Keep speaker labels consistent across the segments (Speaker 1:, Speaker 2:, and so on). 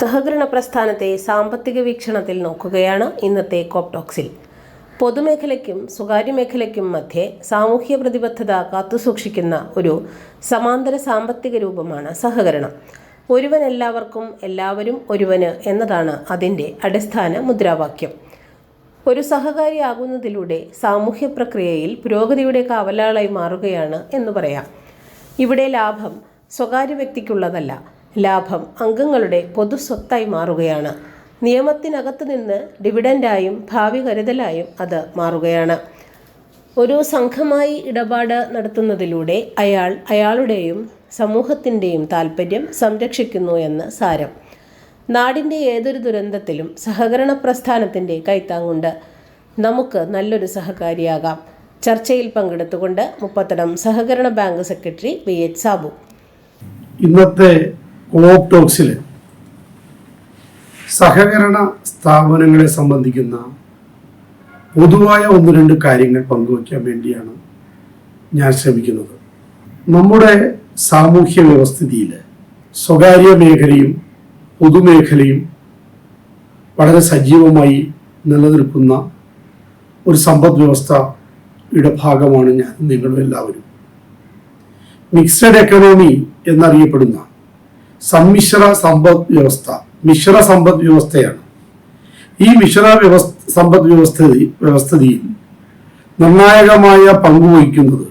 Speaker 1: സഹകരണ പ്രസ്ഥാനത്തെ സാമ്പത്തിക വീക്ഷണത്തിൽ നോക്കുകയാണ് ഇന്നത്തെ കോപ്ടോക്സിൽ പൊതുമേഖലയ്ക്കും സ്വകാര്യ മേഖലയ്ക്കും മധ്യേ സാമൂഹ്യ പ്രതിബദ്ധത കാത്തുസൂക്ഷിക്കുന്ന ഒരു സമാന്തര സാമ്പത്തിക രൂപമാണ് സഹകരണം. ഒരുവൻ എല്ലാവർക്കും എല്ലാവരും ഒരുവന് എന്നതാണ് അതിന്റെ അടിസ്ഥാന മുദ്രാവാക്യം. ഒരു സഹകാരിയാകുന്നതിലൂടെ സാമൂഹ്യ പ്രക്രിയയിൽ പുരോഗതിയുടെ കാവലാളായി മാറുകയാണ് എന്ന് പറയാം. ഇവിടെ ലാഭം സ്വകാര്യ വ്യക്തിക്കുള്ളതല്ല ലാഭം അംഗങ്ങളുടെ പൊതുസ്വത്തായി മാറുകയാണ്. നിയമത്തിനകത്ത് നിന്ന് ഡിവിഡൻഡായും ഭാവി കരുതലായും അത് മാറുകയാണ്. ഒരു സംഘമായി ഇടപാട് നടത്തുന്നതിലൂടെ അയാൾ അയാളുടെയും സമൂഹത്തിന്റെയും താൽപ്പര്യം സംരക്ഷിക്കുന്നു എന്ന് സാരം. നാടിന്റെ ഏതൊരു ദുരന്തത്തിലും സഹകരണ പ്രസ്ഥാനത്തിന്റെ കൈത്താങ്ങുണ്ട്. നമുക്ക് നല്ലൊരു സഹകാരിയാകാം. ചർച്ചയിൽ പങ്കെടുത്തുകൊണ്ട് മുപ്പത്തടം സഹകരണ bank secretary V H Sabu.
Speaker 2: ഇന്നത്തെ കോപ്പ് ടോക്സിൽ സഹകരണ സ്ഥാപനങ്ങളെ സംബന്ധിക്കുന്ന പൊതുവായ ഒന്ന് രണ്ട് കാര്യങ്ങൾ പങ്കുവയ്ക്കാൻ വേണ്ടിയാണ് ഞാൻ ശ്രമിക്കുന്നത്. നമ്മുടെ സാമൂഹ്യ വ്യവസ്ഥിതിയിൽ സ്വകാര്യ മേഖലയും പൊതുമേഖലയും വളരെ സജീവമായി നിലനിൽക്കുന്ന ഒരു സമ്പദ് വ്യവസ്ഥയുടെ ഭാഗമാണ് ഞാൻ നിങ്ങളും എല്ലാവരും. മിക്സഡ് എക്കണോമി എന്നറിയപ്പെടുന്ന സമ്മിശ്ര സമ്പദ് വ്യവസ്ഥ മിശ്ര സമ്പദ് വ്യവസ്ഥയാണ്. ഈ മിശ്ര വ്യവസ്ഥ സമ്പദ് വ്യവസ്ഥ വ്യവസ്ഥിതിയിൽ നിർണായകമായ പങ്കുവഹിക്കുന്നത്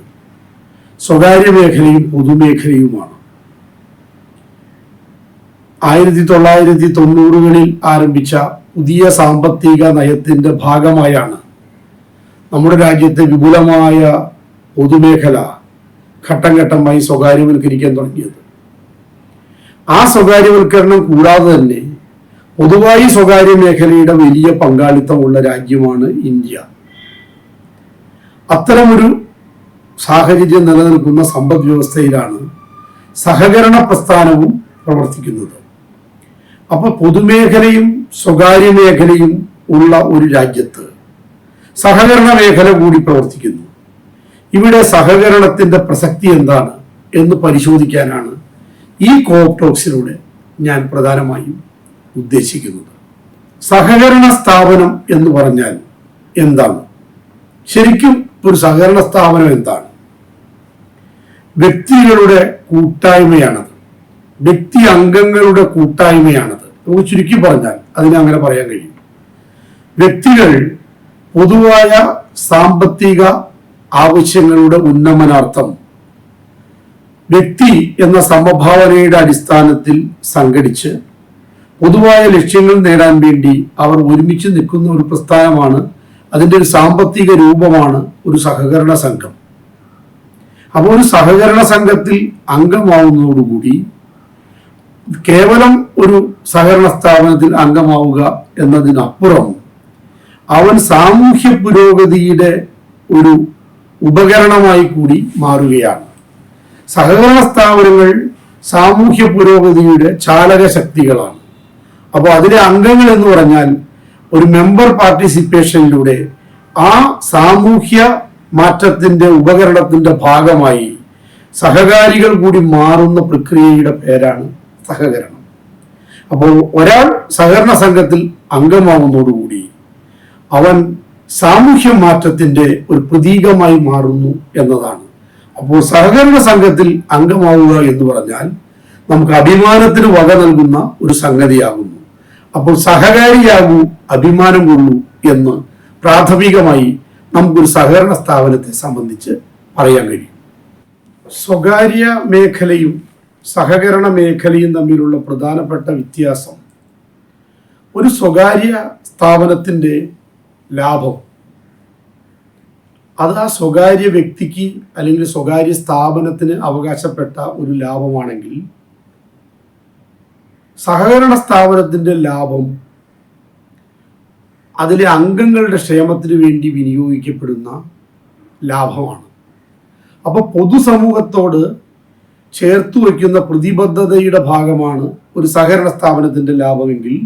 Speaker 2: സ്വകാര്യ മേഖലയും പൊതുമേഖലയുമാണ്. ആയിരത്തി തൊള്ളായിരത്തി തൊണ്ണൂറുകളിൽ ആരംഭിച്ച പുതിയ സാമ്പത്തിക നയത്തിന്റെ ഭാഗമായാണ് നമ്മുടെ രാജ്യത്തെ വിപുലമായ പൊതുമേഖല ഘട്ടം ഘട്ടമായി സ്വകാര്യവൽക്കരിക്കാൻ തുടങ്ങിയത്. ആ സ്വകാര്യവൽക്കരണം കൂടാതെ തന്നെ പൊതുവായി സ്വകാര്യ മേഖലയുടെ വലിയ പങ്കാളിത്തമുള്ള രാജ്യമാണ് ഇന്ത്യ. അത്തരമൊരു സാഹചര്യം നിലനിൽക്കുന്ന സമ്പദ് വ്യവസ്ഥയിലാണ് സഹകരണ പ്രസ്ഥാനവും പ്രവർത്തിക്കുന്നത്. അപ്പൊ പൊതുമേഖലയും സ്വകാര്യ മേഖലയും ഉള്ള ഒരു രാജ്യത്ത് സഹകരണ മേഖല കൂടി പ്രവർത്തിക്കുന്നു. ഇവിടെ സഹകരണത്തിന്റെ പ്രസക്തി എന്താണ് എന്ന് പരിശോധിക്കാനാണ് ഈ കോപ്ടോക്സിലൂടെ ഞാൻ പ്രധാനമായും ഉദ്ദേശിക്കുന്നത് സഹകരണ സ്ഥാപനം എന്ന് പറഞ്ഞാൽ എന്താണ്? ശരിക്കും ഒരു സഹകരണ സ്ഥാപനം എന്താണ്? വ്യക്തികളുടെ കൂട്ടായ്മയാണത്. വ്യക്തി അംഗങ്ങളുടെ കൂട്ടായ്മയാണത്. നമുക്ക് ചുരുക്കി പറഞ്ഞാൽ അതിനെ അങ്ങനെ പറയാൻ കഴിയും. വ്യക്തികൾ പൊതുവായ സാമ്പത്തിക ആവശ്യങ്ങളുടെ ഉന്നമനാർത്ഥം വ്യക്തി എന്ന സമഭാവനയുടെ അടിസ്ഥാനത്തിൽ സംഘടിച്ച് പൊതുവായ ലക്ഷ്യങ്ങൾ നേടാൻ വേണ്ടി അവർ ഒരുമിച്ച് നിൽക്കുന്ന ഒരു പ്രസ്ഥാനമാണ് അതിന്റെ ഒരു സാമ്പത്തിക രൂപമാണ് ഒരു സഹകരണ സംഘം. അപ്പോൾ ഒരു സഹകരണ സംഘത്തിൽ അംഗമാവുന്നതോടുകൂടി കേവലം ഒരു സഹകരണ സ്ഥാപനത്തിൽ അംഗമാവുക എന്നതിനപ്പുറം അവൻ സാമൂഹ്യ പുരോഗതിയുടെ ഒരു ഉപകരണമായി കൂടി മാറുകയാണ്. സഹകരണ സ്ഥാപനങ്ങൾ സാമൂഹ്യ പുരോഗതിയുടെ ചാലക ശക്തികളാണ്. അപ്പോൾ അതിലെ അംഗങ്ങൾ എന്ന് പറഞ്ഞാൽ ഒരു മെമ്പർ പാർട്ടിസിപ്പേഷനിലൂടെ ആ സാമൂഹ്യ മാറ്റത്തിന്റെ ഉപകരണത്തിന്റെ ഭാഗമായി സഹകാരികൾ കൂടി മാറുന്ന പ്രക്രിയയുടെ പേരാണ് സഹകരണം. അപ്പോൾ ഒരാൾ സഹകരണ സംഘത്തിൽ അംഗമാവുന്നതോടുകൂടി അവൻ സാമൂഹ്യ മാറ്റത്തിന്റെ ഒരു പ്രതീകമായി മാറുന്നു എന്നതാണ് അപ്പോൾ സഹകരണ സംഘത്തിൽ അംഗമാവുക എന്ന് പറഞ്ഞാൽ നമുക്ക് അഭിമാനത്തിന് വക നൽകുന്ന ഒരു സംഗതിയാകുന്നു. അപ്പോൾ സഹകാരിയാകൂ അഭിമാനം കൊള്ളൂ എന്ന് പ്രാഥമികമായി നമുക്കൊരു സഹകരണ സ്ഥാപനത്തെ സംബന്ധിച്ച് പറയാൻ കഴിയും. സ്വകാര്യ മേഖലയും സഹകരണ മേഖലയും തമ്മിലുള്ള പ്രധാനപ്പെട്ട വ്യത്യാസം ഒരു സ്വകാര്യ സ്ഥാപനത്തിന്റെ ലാഭം അത് ആ സ്വകാര്യ വ്യക്തിക്ക് അല്ലെങ്കിൽ സ്വകാര്യ സ്ഥാപനത്തിന് അവകാശപ്പെട്ട ഒരു ലാഭമാണെങ്കിൽ സഹകരണ സ്ഥാപനത്തിന്റെ ലാഭം അതിലെ അംഗങ്ങളുടെ ക്ഷേമത്തിന് വേണ്ടി വിനിയോഗിക്കപ്പെടുന്ന ലാഭമാണ്. അപ്പോൾ പൊതുസമൂഹത്തോട് ചേർത്തു വയ്ക്കുന്ന പ്രതിബദ്ധതയുടെ ഭാഗമാണ് ഒരു സഹകരണ സ്ഥാപനത്തിന്റെ ലാഭമെങ്കിൽ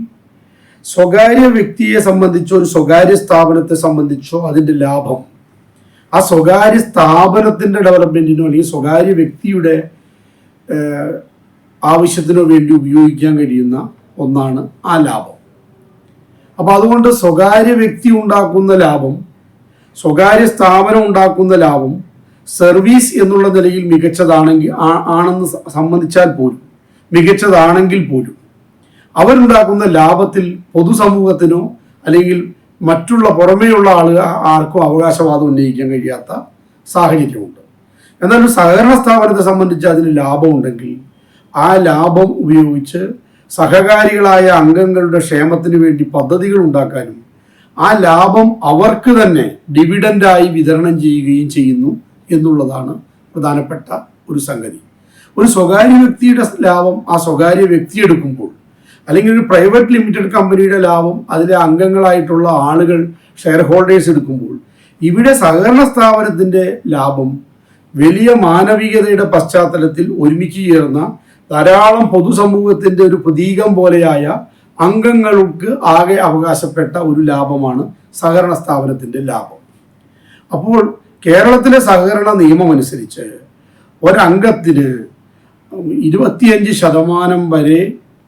Speaker 2: സ്വകാര്യ വ്യക്തിയെ സംബന്ധിച്ചോ ഒരു സ്വകാര്യ സ്ഥാപനത്തെ സംബന്ധിച്ചോ അതിന്റെ ലാഭം ആ സ്വകാര്യ സ്ഥാപനത്തിന്റെ ഡെവലപ്മെന്റിനോ അല്ലെങ്കിൽ സ്വകാര്യ വ്യക്തിയുടെ ആവശ്യത്തിനോ വേണ്ടി ഉപയോഗിക്കാൻ കഴിയുന്ന ഒന്നാണ് ആ ലാഭം. അപ്പോൾ അതുകൊണ്ട് സ്വകാര്യ വ്യക്തി ഉണ്ടാക്കുന്ന ലാഭം സ്വകാര്യ സ്ഥാപനം ഉണ്ടാക്കുന്ന ലാഭം സർവീസ് എന്നുള്ള നിലയിൽ മികച്ചതാണെങ്കിൽ ആണെന്ന് സംബന്ധിച്ചാൽ പോലും മികച്ചതാണെങ്കിൽ പോലും അവരുണ്ടാക്കുന്ന ലാഭത്തിൽ പൊതുസമൂഹത്തിനോ അല്ലെങ്കിൽ മറ്റുള്ള പുറമേയുള്ള ആളുകൾ ആർക്കും അവകാശവാദം ഉന്നയിക്കാൻ കഴിയാത്ത സാഹചര്യമുണ്ട്. എന്നാൽ സഹകരണ സ്ഥാപനത്തെ സംബന്ധിച്ച് അതിന് ലാഭമുണ്ടെങ്കിൽ ആ ലാഭം ഉപയോഗിച്ച് സഹകാരികളായ അംഗങ്ങളുടെ ക്ഷേമത്തിന് വേണ്ടി പദ്ധതികൾ ഉണ്ടാക്കാനും ആ ലാഭം അവർക്ക് തന്നെ ഡിവിഡൻഡായി വിതരണം ചെയ്യുകയും ചെയ്യുന്നു എന്നുള്ളതാണ് പ്രധാനപ്പെട്ട ഒരു സംഗതി. ഒരു സ്വകാര്യ വ്യക്തിയുടെ ലാഭം ആ സ്വകാര്യ വ്യക്തി എടുക്കുമ്പോൾ അല്ലെങ്കിൽ ഒരു പ്രൈവറ്റ് ലിമിറ്റഡ് കമ്പനിയുടെ ലാഭം അതിലെ അംഗങ്ങളായിട്ടുള്ള ആളുകൾ ഷെയർ ഹോൾഡേഴ്സ് എടുക്കുമ്പോൾ ഇവിടെ സഹകരണ സ്ഥാപനത്തിന്റെ ലാഭം വലിയ മാനവികതയുടെ പശ്ചാത്തലത്തിൽ ഒരുമിച്ച് ചേർന്ന ധാരാളം പൊതുസമൂഹത്തിന്റെ ഒരു പ്രതീകം പോലെയായ അംഗങ്ങൾക്ക് ആകെ അവകാശപ്പെട്ട ഒരു ലാഭമാണ് സഹകരണ സ്ഥാപനത്തിന്റെ ലാഭം. അപ്പോൾ കേരളത്തിലെ സഹകരണ നിയമം അനുസരിച്ച് ഒരംഗത്തിന് ഇരുപത്തിയഞ്ച് ശതമാനം വരെ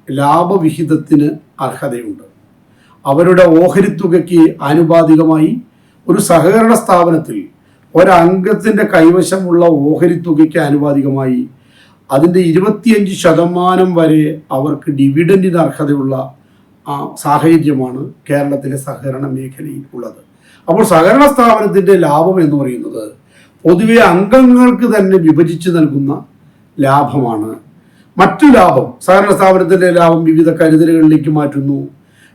Speaker 2: ലാഭവിഹിതത്തിന് അർഹതയുണ്ട്. അവരുടെ ഓഹരി തുകയ്ക്ക് ആനുപാതികമായി ഒരു സഹകരണ സ്ഥാപനത്തിൽ ഒരംഗത്തിന്റെ കൈവശമുള്ള ഓഹരി തുകയ്ക്ക് ആനുപാതികമായി അതിന്റെ ഇരുപത്തിയഞ്ച് ശതമാനം വരെ അവർക്ക് ഡിവിഡന്റിന് അർഹതയുള്ള സാഹചര്യമാണ് കേരളത്തിലെ സഹകരണ മേഖലയിൽ ഉള്ളത്. അപ്പോൾ സഹകരണ സ്ഥാപനത്തിന്റെ ലാഭം എന്ന് പറയുന്നത് പൊതുവെ അംഗങ്ങൾക്ക് തന്നെ വിഭജിച്ച് നൽകുന്ന ലാഭമാണ് മറ്റു ലാഭം സഹകരണ സ്ഥാപനത്തിന്റെ ലാഭം വിവിധ കരുതലുകളിലേക്ക് മാറ്റുന്നു.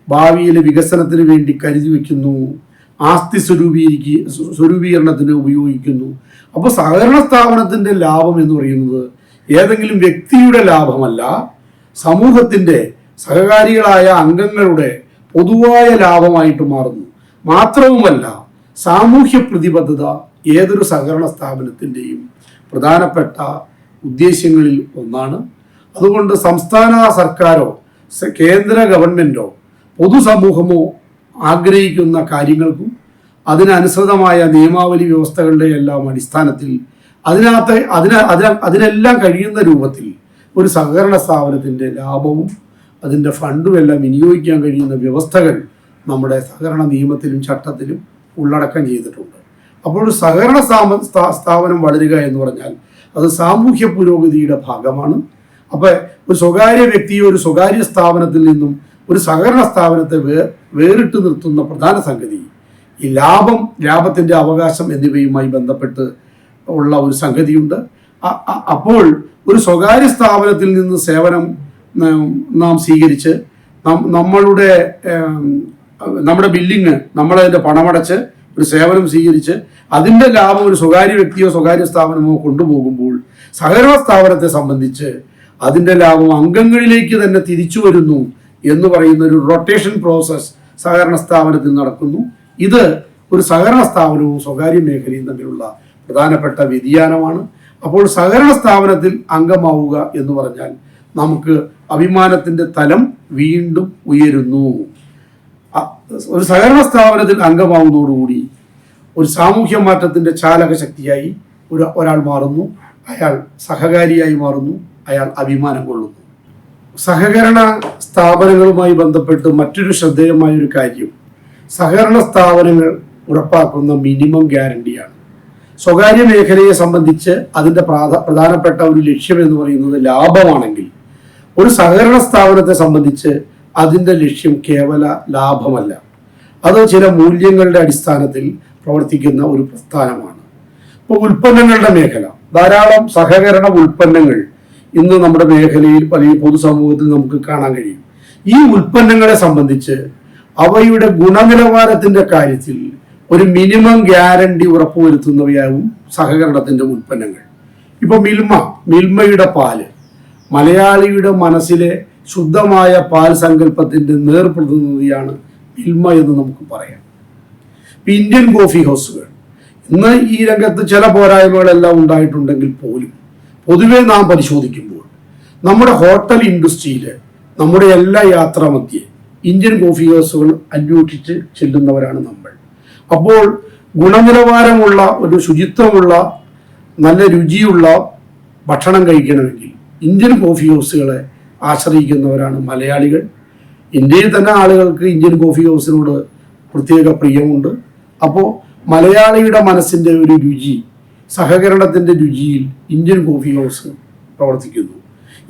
Speaker 2: ഭാവിയിലെ വികസനത്തിന് വേണ്ടി കരുതി വെക്കുന്നു. ആസ്തി സ്വരൂപീകരിക്കുക സ്വരൂപീകരണത്തിന് ഉപയോഗിക്കുന്നു. അപ്പോൾ സഹകരണ സ്ഥാപനത്തിന്റെ ലാഭം എന്ന് പറയുന്നത് ഏതെങ്കിലും വ്യക്തിയുടെ ലാഭമല്ല സമൂഹത്തിന്റെ സഹകാരികളായ അംഗങ്ങളുടെ പൊതുവായ ലാഭമായിട്ട് മാറുന്നു. മാത്രവുമല്ല സാമൂഹ്യ പ്രതിബദ്ധത ഏതൊരു സഹകരണ സ്ഥാപനത്തിന്റെയും പ്രധാനപ്പെട്ട ഉദ്ദേശ്യങ്ങളിൽ ഒന്നാണ്. അതുകൊണ്ട് സംസ്ഥാന സർക്കാരോ കേന്ദ്ര ഗവൺമെന്റോ പൊതുസമൂഹമോ ആഗ്രഹിക്കുന്ന കാര്യങ്ങൾക്കും അതിനനുസൃതമായ നിയമാവലി വ്യവസ്ഥകളുടെ എല്ലാം അടിസ്ഥാനത്തിൽ അതിനകത്ത് അതിന അതിന അതിനെല്ലാം കഴിയുന്ന രൂപത്തിൽ ഒരു സഹകരണ സ്ഥാപനത്തിന്റെ ലാഭവും അതിന്റെ ഫണ്ടും എല്ലാം വിനിയോഗിക്കാൻ കഴിയുന്ന വ്യവസ്ഥകൾ നമ്മുടെ സഹകരണ നിയമത്തിലും ചട്ടത്തിലും ഉള്ളടക്കം ചെയ്തിട്ടുണ്ട്. അപ്പോൾ ഒരു സഹകരണ സ്ഥാപനം വളരുക എന്ന് പറഞ്ഞാൽ അത് സാമൂഹ്യ പുരോഗതിയുടെ ഭാഗമാണ്. അപ്പോൾ ഒരു സ്വകാര്യ വ്യക്തിയെ ഒരു സ്വകാര്യ സ്ഥാപനത്തിൽ നിന്നും ഒരു സഹകരണ സ്ഥാപനത്തെ വേ വേറിട്ട് നിർത്തുന്ന പ്രധാന സംഗതി ഈ ലാഭം ലാഭത്തിന്റെ അവകാശം എന്നിവയുമായി ബന്ധപ്പെട്ട് ഉള്ള ഒരു സംഗതിയുണ്ട്. അപ്പോൾ ഒരു സ്വകാര്യ സ്ഥാപനത്തിൽ നിന്ന് സേവനം നാം- സ്വീകരിച്ച് നമ്മളുടെ നമ്മുടെ ബില്ലിങ് നമ്മളതിന്റെ പണമടച്ച് ഒരു സേവനം സ്വീകരിച്ച് അതിന്റെ ലാഭം ഒരു സ്വകാര്യ വ്യക്തിയോ സ്വകാര്യ സ്ഥാപനമോ കൊണ്ടുപോകുമ്പോൾ സഹകരണ സ്ഥാപനത്തെ സംബന്ധിച്ച് അതിന്റെ ലാഭം അംഗങ്ങളിലേക്ക് തന്നെ തിരിച്ചു വരുന്നു എന്ന് പറയുന്ന ഒരു റൊട്ടേഷൻ പ്രോസസ് സഹകരണ സ്ഥാപനത്തിൽ നടക്കുന്നു. ഇത് ഒരു സഹകരണ സ്ഥാപനവും സ്വകാര്യ മേഖലയും തമ്മിലുള്ള പ്രധാനപ്പെട്ട വ്യതിയാനമാണ്. അപ്പോൾ സഹകരണ സ്ഥാപനത്തിൽ അംഗമാവുക എന്ന് പറഞ്ഞാൽ നമുക്ക് അഭിമാനത്തിന്റെ തലം വീണ്ടും ഉയരുന്നു. ഒരു സഹകരണ സ്ഥാപനത്തിൽ അംഗമാവുന്നതോടുകൂടി ഒരു സാമൂഹ്യ മാറ്റത്തിന്റെ ചാലക ശക്തിയായി ഒരു ഒരാൾ മാറുന്നു. അയാൾ സഹകാരിയായി മാറുന്നു. അയാൾ അഭിമാനം കൊള്ളുന്നു. സഹകരണ സ്ഥാപനങ്ങളുമായി ബന്ധപ്പെട്ട് മറ്റൊരു ശ്രദ്ധേയമായ ഒരു കാര്യം സഹകരണ സ്ഥാപനങ്ങൾ ഉറപ്പാക്കുന്ന മിനിമം ഗ്യാരണ്ടിയാണ്. സ്വകാര്യ മേഖലയെ സംബന്ധിച്ച് അതിന്റെ പ്രാധാ പ്രധാനപ്പെട്ട ഒരു ലക്ഷ്യം എന്ന് പറയുന്നത് ലാഭമാണെങ്കിൽ ഒരു സഹകരണ സ്ഥാപനത്തെ സംബന്ധിച്ച് അതിന്റെ ലക്ഷ്യം കേവല ലാഭമല്ല. അത് ചില മൂല്യങ്ങളുടെ അടിസ്ഥാനത്തിൽ പ്രവർത്തിക്കുന്ന ഒരു പ്രസ്ഥാനമാണ്. ഇപ്പോൾ ഉൽപ്പന്നങ്ങളുടെ മേഖല ധാരാളം സഹകരണ ഉൽപ്പന്നങ്ങൾ ഇന്ന് നമ്മുടെ മേഖലയിൽ അല്ലെങ്കിൽ പൊതുസമൂഹത്തിൽ നമുക്ക് കാണാൻ കഴിയും. ഈ ഉൽപ്പന്നങ്ങളെ സംബന്ധിച്ച് അവയുടെ ഗുണനിലവാരത്തിന്റെ കാര്യത്തിൽ ഒരു മിനിമം ഗ്യാരണ്ടി ഉറപ്പുവരുത്തുന്നവയാവും സഹകരണത്തിന്റെ ഉൽപ്പന്നങ്ങൾ. ഇപ്പൊ മിൽമ മിൽമയുടെ പാൽ. മലയാളിയുടെ മനസ്സിലെ ശുദ്ധമായ പാൽ സങ്കല്പത്തിന്റെ നേർപ്രതിനിധിയാണ് മിൽമ എന്ന് നമുക്ക് പറയാം. ഇന്ത്യൻ കോഫി ഹൗസുകൾ. ഇന്ന് ഈ രംഗത്ത് ചില പോരായ്മകളെല്ലാം ഉണ്ടായിട്ടുണ്ടെങ്കിൽ പോലും പൊതുവെ നാം പരിശോധിക്കുമ്പോൾ നമ്മുടെ ഹോട്ടൽ ഇൻഡസ്ട്രിയിൽ നമ്മുടെ എല്ലാ യാത്രാമധ്യേ ഇന്ത്യൻ കോഫി ഹൗസുകൾ അന്വേഷിച്ച് ചെല്ലുന്നവരാണ് നമ്മൾ. അപ്പോൾ ഗുണനിലവാരമുള്ള ഒരു ശുചിത്വമുള്ള നല്ല രുചിയുള്ള ഭക്ഷണം കഴിക്കണമെങ്കിൽ ഇന്ത്യൻ കോഫി ഹൗസുകളെ ആശ്രയിക്കുന്നവരാണ് മലയാളികൾ. ഇന്ത്യയിൽ തന്നെ ആളുകൾക്ക് ഇന്ത്യൻ കോഫി ഹൗസിനോട് പ്രത്യേക പ്രിയമുണ്ട്. അപ്പോൾ മലയാളിയുടെ മനസ്സിന്റെ ഒരു രുചി സഹകരണത്തിന്റെ രുചിയിൽ ഇന്ത്യൻ കോഫി ഹൗസ് പ്രവർത്തിക്കുന്നു.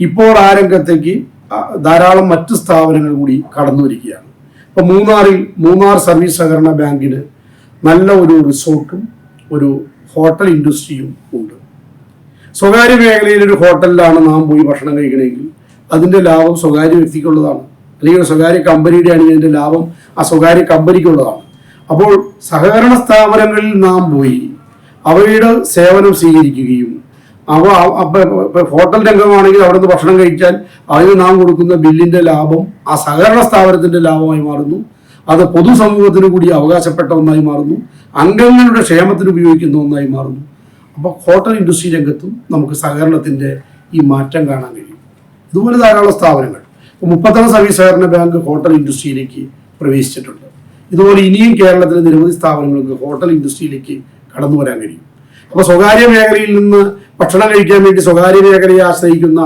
Speaker 2: ഇപ്പോൾ ആ രംഗത്തേക്ക് ധാരാളം മറ്റ് സ്ഥാപനങ്ങൾ കൂടി കടന്നു വരികയാണ്. ഇപ്പോൾ മൂന്നാറിൽ മൂന്നാർ സർവീസ് സഹകരണ ബാങ്കിന് നല്ല ഒരു റിസോർട്ടും ഒരു ഹോട്ടൽ ഇൻഡസ്ട്രിയും ഉണ്ട്. സ്വകാര്യ മേഖലയിൽ ഒരു ഹോട്ടലിലാണ് നാം പോയി ഭക്ഷണം കഴിക്കണമെങ്കിൽ അതിന്റെ ലാഭം സ്വകാര്യ വ്യക്തിക്കുള്ളതാണ്. അല്ലെങ്കിൽ സ്വകാര്യ കമ്പനിയുടെ ആണെങ്കിൽ അതിന്റെ ലാഭം ആ സ്വകാര്യ കമ്പനിക്കുള്ളതാണ്. അപ്പോൾ സഹകരണ സ്ഥാപനങ്ങളിൽ നാം പോയി അവയുടെ സേവനം സ്വീകരിക്കുകയും അവ ഹോട്ടൽ രംഗമാണെങ്കിൽ അവിടുന്ന് ഭക്ഷണം കഴിച്ചാൽ അതിന് നാം കൊടുക്കുന്ന ബില്ലിന്റെ ലാഭം ആ സഹകരണ സ്ഥാപനത്തിന്റെ ലാഭമായി മാറുന്നു. അത് പൊതുസമൂഹത്തിന് കൂടി അവകാശപ്പെട്ട ഒന്നായി മാറുന്നു. അംഗങ്ങളുടെ ക്ഷേമത്തിന് ഉപയോഗിക്കുന്ന ഒന്നായി മാറുന്നു. അപ്പോൾ ഹോട്ടൽ ഇൻഡസ്ട്രി രംഗത്തും നമുക്ക് സഹകരണത്തിന്റെ ഈ മാറ്റം കാണാൻ കഴിയും. ഇതുപോലെ ധാരാളം സ്ഥാപനങ്ങൾ. മുപ്പത്തൊന്ന് സർവീസ് സഹകരണ ബാങ്ക് ഹോട്ടൽ ഇൻഡസ്ട്രിയിലേക്ക് പ്രവേശിച്ചിട്ടുണ്ട്. ഇതുപോലെ ഇനിയും കേരളത്തിലെ നിരവധി സ്ഥാപനങ്ങൾക്ക് ഹോട്ടൽ ഇൻഡസ്ട്രിയിലേക്ക് കടന്നു വരാൻ കഴിയും. അപ്പോൾ സ്വകാര്യ മേഖലയിൽ നിന്ന് ഭക്ഷണം കഴിക്കാൻ വേണ്ടി സ്വകാര്യ മേഖലയെ ആശ്രയിക്കുന്ന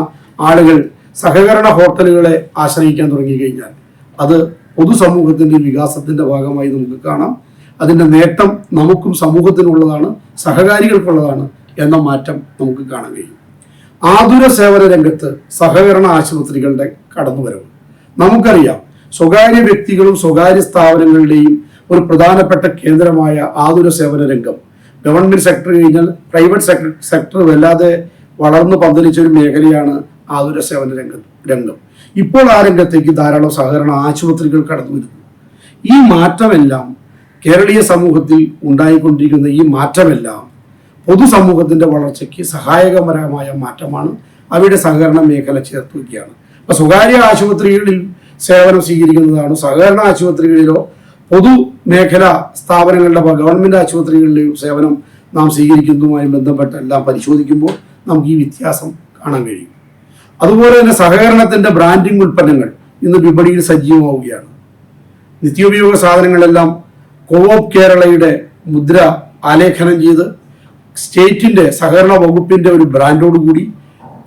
Speaker 2: ആളുകൾ സഹകരണ ഹോട്ടലുകളെ ആശ്രയിക്കാൻ തുടങ്ങി കഴിഞ്ഞാൽ അത് പൊതുസമൂഹത്തിന്റെ വികാസത്തിന്റെ ഭാഗമായി നമുക്ക് കാണാം. അതിന്റെ നേട്ടം നമുക്കും സമൂഹത്തിനുള്ളതാണ് സഹകാരികൾക്കുള്ളതാണ് എന്ന മാറ്റം നമുക്ക് കാണാൻ കഴിയും. ആതുര സേവന രംഗത്ത് സഹകരണ ആശുപത്രികളുടെ കടന്നുവരവ്. നമുക്കറിയാം സ്വകാര്യ വ്യക്തികളും സ്വകാര്യ സ്ഥാപനങ്ങളുടെയും ഒരു പ്രധാനപ്പെട്ട കേന്ദ്രമായ ആതുര സേവന രംഗം ഗവൺമെന്റ് സെക്ടർ കഴിഞ്ഞാൽ പ്രൈവറ്റ് സെക്ടർ സെക്ടർ വല്ലാതെ വളർന്നു പന്തലിച്ച ഒരു മേഖലയാണ് ആതുര സേവന രംഗം രംഗം. ഇപ്പോൾ ആ രംഗത്തേക്ക് ധാരാളം സഹകരണ ആശുപത്രികൾ കടന്നു വരുന്നു ഈ മാറ്റമെല്ലാം കേരളീയ സമൂഹത്തിൽ ഉണ്ടായിക്കൊണ്ടിരിക്കുന്ന ഈ മാറ്റമെല്ലാം പൊതുസമൂഹത്തിന്റെ വളർച്ചയ്ക്ക് സഹായകപരമായ മാറ്റമാണ്. അവയുടെ സഹകരണ മേഖല ചേർത്തുകയാണ് അപ്പോൾ അപ്പൊ സ്വകാര്യ ആശുപത്രികളിൽ സേവനം സ്വീകരിക്കുന്നതാണ്? സഹകരണ ആശുപത്രികളിലോ പൊതു മേഖല സ്ഥാപനങ്ങളുടെ ഗവൺമെന്റ് ആശുപത്രികളിലെയും സേവനം നാം സ്വീകരിക്കുന്നതുമായി ബന്ധപ്പെട്ട് എല്ലാം പരിശോധിക്കുമ്പോൾ നമുക്ക് ഈ വ്യത്യാസം കാണാൻ കഴിയും. അതുപോലെ തന്നെ സഹകരണത്തിന്റെ ബ്രാൻഡിംഗ് ഉൽപ്പന്നങ്ങൾ ഇന്ന് വിപണിയിൽ സജീവമാവുകയാണ്. നിത്യോപയോഗ സാധനങ്ങളെല്ലാം കോവോപ് കേരളയുടെ മുദ്ര ആലേഖനം ചെയ്ത് സ്റ്റേറ്റിന്റെ സഹകരണ വകുപ്പിന്റെ ഒരു ബ്രാൻഡോട് കൂടി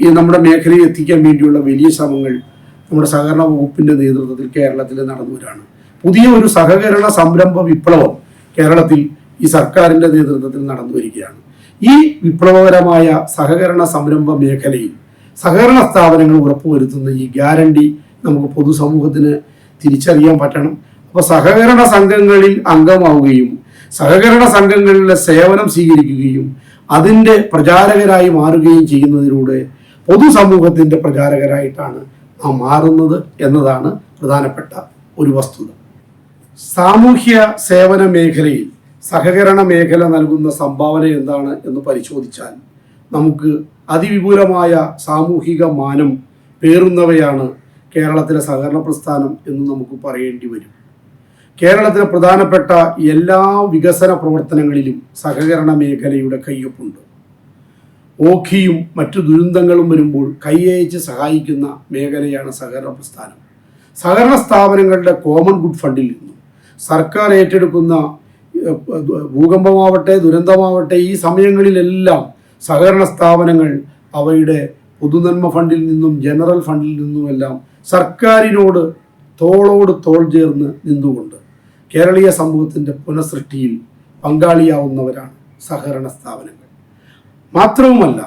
Speaker 2: ഈ നമ്മുടെ മേഖലയിൽ എത്തിക്കാൻ വേണ്ടിയുള്ള വലിയ ശ്രമങ്ങൾ നമ്മുടെ സഹകരണ വകുപ്പിന്റെ നേതൃത്വത്തിൽ കേരളത്തിൽ നടന്നു വരാണ് പുതിയ ഒരു സഹകരണ സംരംഭ വിപ്ലവം കേരളത്തിൽ ഈ സർക്കാരിന്റെ നേതൃത്വത്തിൽ നടന്നു വരികയാണ്. ഈ വിപ്ലവകരമായ സഹകരണ സംരംഭ മേഖലയിൽ സഹകരണ സ്ഥാപനങ്ങൾ ഉറപ്പുവരുത്തുന്ന ഈ ഗ്യാരണ്ടി നമുക്ക് പൊതുസമൂഹത്തിന് തിരിച്ചറിയാൻ പറ്റണം. അപ്പോൾ സഹകരണ സംഘങ്ങളിൽ അംഗമാവുകയും സഹകരണ സംഘങ്ങളിലെ സേവനം സ്വീകരിക്കുകയും അതിന്റെ പ്രചാരകരായി മാറുകയും ചെയ്യുന്നതിലൂടെ പൊതുസമൂഹത്തിന്റെ പ്രചാരകരായിട്ടാണ് നാം മാറുന്നത് എന്നതാണ് പ്രധാനപ്പെട്ട ഒരു വസ്തുത. സാമൂഹ്യ സേവന മേഖലയിൽ സഹകരണ മേഖല നൽകുന്ന സംഭാവന എന്താണ് എന്ന് പരിശോധിച്ചാൽ നമുക്ക് അതിവിപുലമായ സാമൂഹിക മാനം പേറുന്നവയാണ് കേരളത്തിലെ സഹകരണ പ്രസ്ഥാനം എന്ന് നമുക്ക് പറയേണ്ടി വരും. കേരളത്തിലെ പ്രധാനപ്പെട്ട എല്ലാ വികസന പ്രവർത്തനങ്ങളിലും സഹകരണ മേഖലയുടെ കയ്യൊപ്പുണ്ട്. ഓഖിയും മറ്റു ദുരന്തങ്ങളും വരുമ്പോൾ കൈയയച്ച് സഹായിക്കുന്ന മേഖലയാണ് സഹകരണ പ്രസ്ഥാനം. സഹകരണ സ്ഥാപനങ്ങളുടെ കോമൺ ഗുഡ് ഫണ്ടിൽ നിന്നും സർക്കാർ ഏറ്റെടുക്കുന്ന ഭൂകമ്പമാവട്ടെ ദുരന്തമാവട്ടെ ഈ സമയങ്ങളിലെല്ലാം സഹകരണ സ്ഥാപനങ്ങൾ അവയുടെ പൊതുനന്മ ഫണ്ടിൽ നിന്നും ജനറൽ ഫണ്ടിൽ നിന്നുമെല്ലാം സർക്കാരിനോട് തോളോട് തോൾ ചേർന്ന് നിന്നുകൊണ്ട് കേരളീയ സമൂഹത്തിന്റെ പുനഃസൃഷ്ടിയിൽ പങ്കാളിയാവുന്നവരാണ് സഹകരണ സ്ഥാപനങ്ങൾ. മാത്രവുമല്ല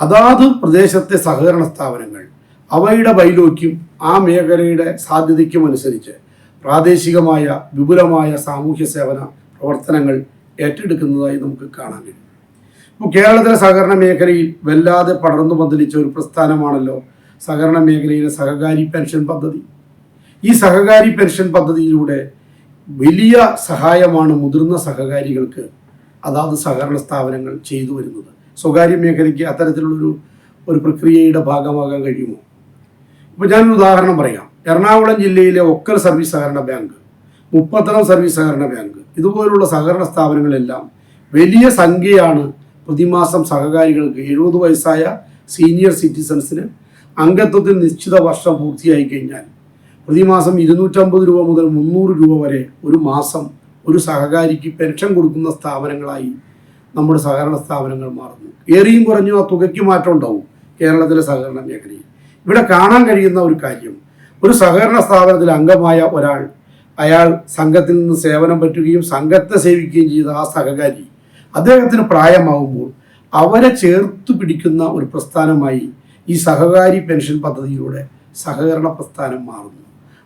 Speaker 2: അതാത് പ്രദേശത്തെ സഹകരണ സ്ഥാപനങ്ങൾ അവയുടെ ബൈലോയ്ക്കും ആ മേഖലയുടെ സാധ്യതയ്ക്കും അനുസരിച്ച് പ്രാദേശികമായ വിപുലമായ സാമൂഹ്യ സേവന പ്രവർത്തനങ്ങൾ ഏറ്റെടുക്കുന്നതായി നമുക്ക് കാണാൻ കഴിയും. കേരളത്തിലെ സഹകരണ മേഖലയിൽ വല്ലാതെ പടർന്നു പന്തലിച്ച ഒരു പ്രസ്ഥാനമാണല്ലോ സഹകരണ മേഖലയിലെ സഹകാരി പെൻഷൻ പദ്ധതി. ഈ സഹകാരി പെൻഷൻ പദ്ധതിയിലൂടെ വലിയ സഹായമാണ് മുതിർന്ന സഹകാരികൾക്ക് അതാത് സഹകരണ സ്ഥാപനങ്ങൾ ചെയ്തു വരുന്നത്. സ്വകാര്യ മേഖലയ്ക്ക് അത്തരത്തിലുള്ളൊരു ഒരു പ്രക്രിയയുടെ ഭാഗമാകാൻ കഴിയുമോ? ഇപ്പോൾ ഞാനൊരു ഉദാഹരണം പറയാം. എറണാകുളം ജില്ലയിലെ ഒക്കൽ സർവീസ് സഹകരണ ബാങ്ക് മുപ്പത്തളം സർവീസ് സഹകരണ ബാങ്ക് ഇതുപോലുള്ള സഹകരണ സ്ഥാപനങ്ങളെല്ലാം വലിയ സംഖ്യയാണ് പ്രതിമാസം സഹകാരികൾക്ക്. എഴുപത് വയസ്സായ സീനിയർ സിറ്റിസൺസിന് അംഗത്വത്തിൽ നിശ്ചിത വർഷം പൂർത്തിയായി കഴിഞ്ഞാൽ പ്രതിമാസം ഇരുന്നൂറ്റമ്പത് രൂപ മുതൽ മുന്നൂറ് രൂപ വരെ ഒരു മാസം ഒരു സഹകാരിക്ക് പെൻഷൻ കൊടുക്കുന്ന സ്ഥാപനങ്ങളായി നമ്മുടെ സഹകരണ സ്ഥാപനങ്ങൾ മാറുന്നു. ഏറിയും കുറഞ്ഞും ആ തുകയ്ക്ക് മാറ്റം ഉണ്ടാവും കേരളത്തിലെ സഹകരണ മേഖലയിൽ. ഇവിടെ കാണാൻ കഴിയുന്ന ഒരു കാര്യം ഒരു സഹകരണ സ്ഥാപനത്തിൽ അംഗമായ ഒരാൾ അയാൾ സംഘത്തിൽ നിന്ന് സേവനം പറ്റുകയും സംഘത്തെ സേവിക്കുകയും ചെയ്ത ആ സഹകാരി അദ്ദേഹത്തിന് പ്രായമാവുമ്പോൾ അവരെ ചേർത്ത് പിടിക്കുന്ന ഒരു പ്രസ്ഥാനമായി ഈ സഹകാരി പെൻഷൻ പദ്ധതിയിലൂടെ സഹകരണ പ്രസ്ഥാനം മാറുന്നു.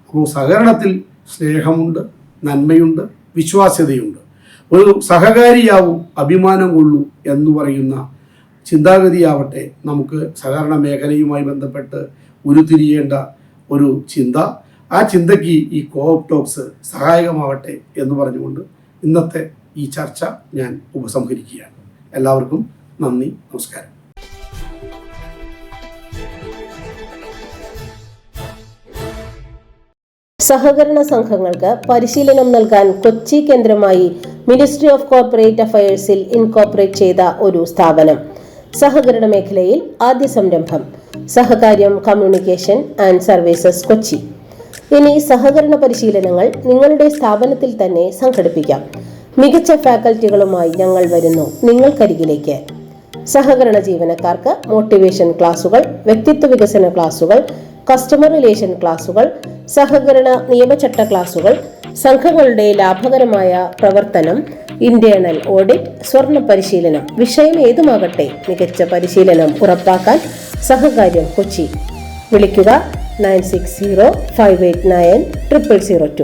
Speaker 2: അപ്പോൾ സഹകരണത്തിൽ സ്നേഹമുണ്ട് നന്മയുണ്ട് വിശ്വാസ്യതയുണ്ട്. ഒരു സഹകാരിയാവും അഭിമാനം കൊള്ളൂ എന്ന് പറയുന്ന ചിന്താഗതിയാവട്ടെ നമുക്ക് സഹകരണ മേഖലയുമായി ബന്ധപ്പെട്ട് ഉരുത്തിരിയേണ്ട ഒരു ചിന്ത. ആ ചിന്തയ്ക്ക് ഈ കോപ്പ് ടോക്സ് സഹായകമാവട്ടെ എന്ന് പറഞ്ഞുകൊണ്ട് ഇന്നത്തെ ഈ ചർച്ച ഞാൻ ഉപസംഹരിക്കുകയാണ്. എല്ലാവർക്കും നന്ദി നമസ്കാരം.
Speaker 1: സഹകരണ സംഘങ്ങൾക്ക് പരിശീലനം നൽകാൻ കൊച്ചി കേന്ദ്രമായി മിനിസ്ട്രി ഓഫ് കോർപ്പറേറ്റ് അഫയേഴ്സിൽ ഇൻകോർപ്പറേറ്റ് ചെയ്ത ഒരു സ്ഥാപനം. സഹകരണ മേഖലയിൽ ആദ്യ സംരംഭം. Sahakaryam communication and services Kochi. ഇനി സഹകരണ പരിശീലനങ്ങൾ നിങ്ങളുടെ സ്ഥാപനത്തിൽ തന്നെ സംഘടിപ്പിക്കാം. മികച്ച ഫാക്കൽറ്റികളുമായി ഞങ്ങൾ വരുന്നു നിങ്ങൾക്കരികിലേക്ക്. സഹകരണ ജീവനക്കാർക്ക് മോട്ടിവേഷൻ ക്ലാസുകൾ വ്യക്തിത്വ വികസന ക്ലാസുകൾ കസ്റ്റമർ റിലേഷൻ ക്ലാസുകൾ സഹകരണ നിയമചട്ട ക്ലാസുകൾ സംഘങ്ങളുടെ ലാഭകരമായ പ്രവർത്തനം ഇന്റേണൽ ഓഡിറ്റ് സ്വർണ പരിശീലനം വിഷയം ഏതുമാകട്ടെ മികച്ച പരിശീലനം ഉറപ്പാക്കാൻ സഹകാര്യം കൊച്ചി. വിളിക്കുക nine six zero five eight nine triple zero two.